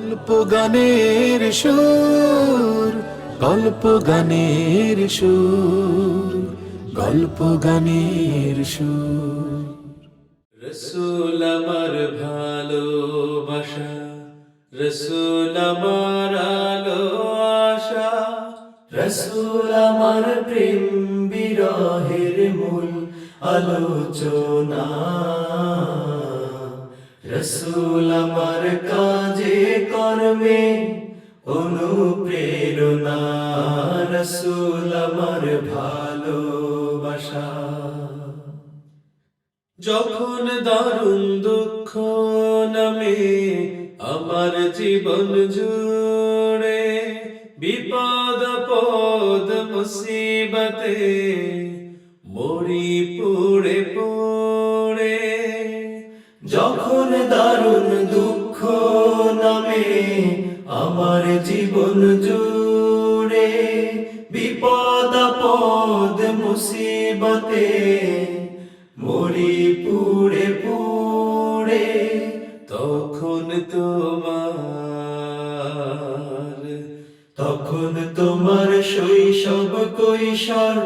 গল্প গানের সুর, গল্প গানের সুর, গল্প গানের সুর। রসুল আমার ভালোবাসা, রসুল আমার আলো আশা রসুল আমার প্রেম বিরহের মূল আলোচনা। রসুল আমার কাজে কর্মে অনুপ্রেরণা রসুল আমার ভালোবাসা। যখন দারুণ দুঃখ নামে আমার জীবন জুড়ে, বিপদ পদ মুসিবতে মরি পুড়ে আমার জীবন জুড়ে বিপদ পদ মুসিবতে মরি পুড়ে পুড়ে তখন তোমার তখন তোমার শৈশব কৈশোর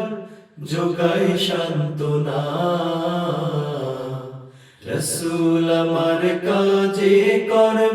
যোগায় সান্ত্বনা। রসুল আমার কাজে কর্মে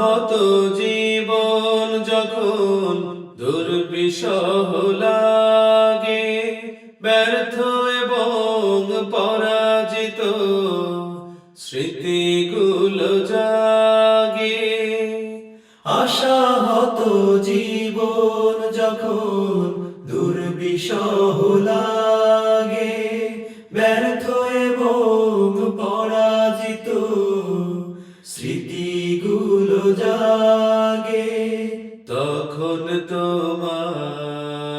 সহত জীবন যখন দুর্বিষহ লাগে, ব্যর্থ এবং পরাজিত স্মৃতিগুলো জাগে। আশাহত জীবন যখন দুর্বিষহ লাগে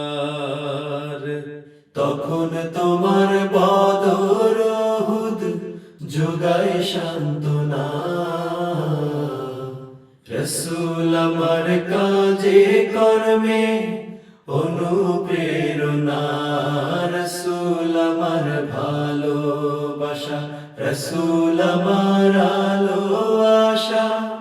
তোমার। তখন তোমার বদর হুদ যোগায় সান্ত্বনা। রসুল আমার কাজে, কর্মে অনুপ্রেরণা। রসুল আমার ভালোবাসা, রসুল আমার আলো, আশা।